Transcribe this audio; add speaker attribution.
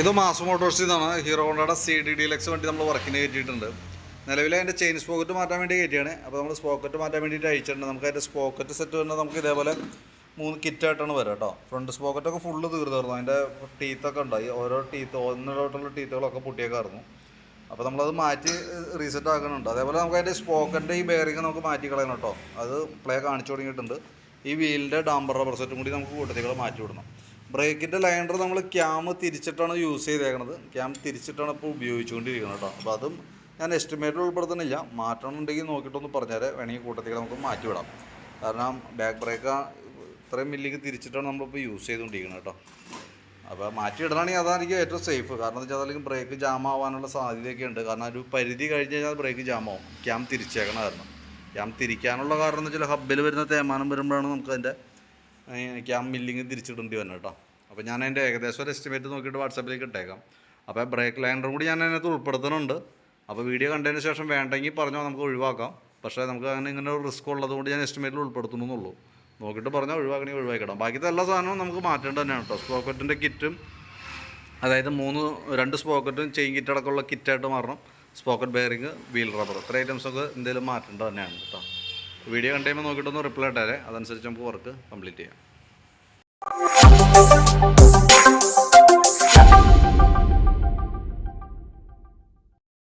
Speaker 1: ഇത് മാസ് മോട്ടോഴ്സിൽ നിന്നാണ് ഹീറോ ഹോണ്ടയുടെ സി ഡി ഡിലക്സ് വണ്ടി നമ്മൾ വർക്കിന് കയറ്റിയിട്ടുണ്ട്. നിലവിൽ അതിന്റെ ചെയിൻ സ്പോക്കറ്റ് മാറ്റാൻ വേണ്ടി കയറ്റിയാണ്. അപ്പോൾ നമ്മൾ സ്പോക്കറ്റ് മാറ്റാൻ വേണ്ടിയിട്ട് അയച്ചിട്ടുണ്ട്. നമുക്ക് അതിന്റെ സ്പോക്കറ്റ് സെറ്റ് വരുന്നത് നമുക്ക് ഇതേപോലെ മൂന്ന് കിറ്റായിട്ടാണ് വരിക കേട്ടോ ഫ്രണ്ട് സ്പോക്കറ്റൊക്കെ ഫുള്ള് തീർന്നായിരുന്നു. അതിന്റെ ടീത്തൊക്കെ ഉണ്ടായി. ഓരോ ടീത്ത് ഒന്നിടോട്ടുള്ള ടീത്തുകളൊക്കെ പൊട്ടിയേക്കായിരുന്നു. അപ്പോൾ നമ്മളത് മാറ്റി റീസെറ്റ് ആക്കുന്നുണ്ട്. അതേപോലെ നമുക്ക് അതിന്റെ സ്പോക്കറ്റിന്റെ ഈ ബെയറിങ് നമുക്ക് മാറ്റി കളയണം കേട്ടോ അത് പ്ലേ കാണിച്ചു തുടങ്ങിയിട്ടുണ്ട്. ഈ വീലിന്റെ ഡാംബർ റബ്ബർ സെറ്റും കൂടി നമുക്ക് കൂട്ടത്തികൾ മാറ്റി വിടണം. ബ്രേക്കിന്റെ ലൈൻഡർ നമ്മൾ ക്യാം തിരിച്ചിട്ടാണ് യൂസ് ചെയ്തേക്കണത്. ക്യാം തിരിച്ചിട്ടാണ് ഇപ്പോൾ ഉപയോഗിച്ചുകൊണ്ടിരിക്കുന്നത് കേട്ടോ. അപ്പോൾ അതും ഞാൻ എസ്റ്റിമേറ്റ് ഉൾപ്പെടുത്തുന്നില്ല. മാറ്റണമെന്നുണ്ടെങ്കിൽ നോക്കിയിട്ടൊന്ന് പറഞ്ഞാൽ വേണമെങ്കിൽ കൂട്ടത്തിൽ നമുക്ക് മാറ്റിവിടാം കാരണം ബാക്ക് ബ്രേക്ക് ഇത്രയും മില്ലിക്ക് തിരിച്ചിട്ടാണ് നമ്മളിപ്പോൾ യൂസ് ചെയ്തുകൊണ്ടിരിക്കുന്നത് കേട്ടോ. അപ്പോൾ മാറ്റി ഇടണമെങ്കിൽ അതായിരിക്കും ഏറ്റവും സേഫ് കാരണം എന്താ വെച്ചാൽ ബ്രേക്ക് ജാം ആവാനുള്ള സാധ്യതയൊക്കെ ഉണ്ട്. കാരണം ഒരു പരിധി കഴിഞ്ഞ് കഴിഞ്ഞാൽ ബ്രേക്ക് ജാം ആവും. ക്യാം തിരിച്ചേക്കണ കാരണം. ക്യാം തിരിക്കാനുള്ള കാരണം എന്ന് വെച്ചാൽ ഹബ്ബിൽ വരുന്ന തേമാനം വരുമ്പോഴാണ് നമുക്ക് അതിന്റെ ക്യാം മില്ലിങ് തിരിച്ചിടേണ്ടി വരുന്നത് കേട്ടോ. അപ്പോൾ ഞാൻ അതിന്റെ ഏകദേശം ഒരു എസ്റ്റിമേറ്റ് നോക്കിയിട്ട് വാട്സാപ്പിലേക്ക് ഇട്ടേക്കാം. അപ്പോൾ ബ്രേക്ക് ലൈനറും കൂടി ഞാൻ അതിനകത്ത് ഉൾപ്പെടുത്തുന്നുണ്ട്. അപ്പോൾ വീഡിയോ കണ്ടതിന് ശേഷം വേണ്ടെങ്കിൽ പറഞ്ഞാൽ നമുക്ക് ഒഴിവാക്കാം. പക്ഷേ നമുക്ക് അങ്ങനെ ഇങ്ങനെ ഒരു റിസ്ക് ഉള്ളതുകൊണ്ട് ഞാൻ എസ്റ്റിമേറ്റിൽ ഉൾപ്പെടുത്തുന്നുള്ളൂ നോക്കിയിട്ട് പറഞ്ഞാൽ ഒഴിവാക്കണമെങ്കിൽ ഒഴിവാക്കിടാം. ബാക്കിത്തെ എല്ലാ സാധനവും നമുക്ക് മാറ്റേണ്ടത് തന്നെയാണ് കേട്ടോ സ്പോക്കറ്റിന്റെ കിറ്റും അതായത് മൂന്ന് രണ്ട് സ്പോക്കറ്റും ചെയിൻ കിറ്റ് അടക്കമുള്ള കിറ്റായിട്ട് മാറണം. സ്പോക്കറ്റ് ബെയറിങ് വീൽ റബ്ബർ ഇത്ര ഐറ്റംസ് ഒക്കെ എന്തെങ്കിലും മാറ്റേണ്ടത് തന്നെയാണ് കേട്ടോ വീഡിയോ കണ്ടുകഴിയുമ്പോൾ നോക്കിയിട്ടൊന്ന് റിപ്ലൈ ഇട്ടാലേ അതനുസരിച്ച് നമുക്ക് വർക്ക് കംപ്ലീറ്റ് ചെയ്യാം.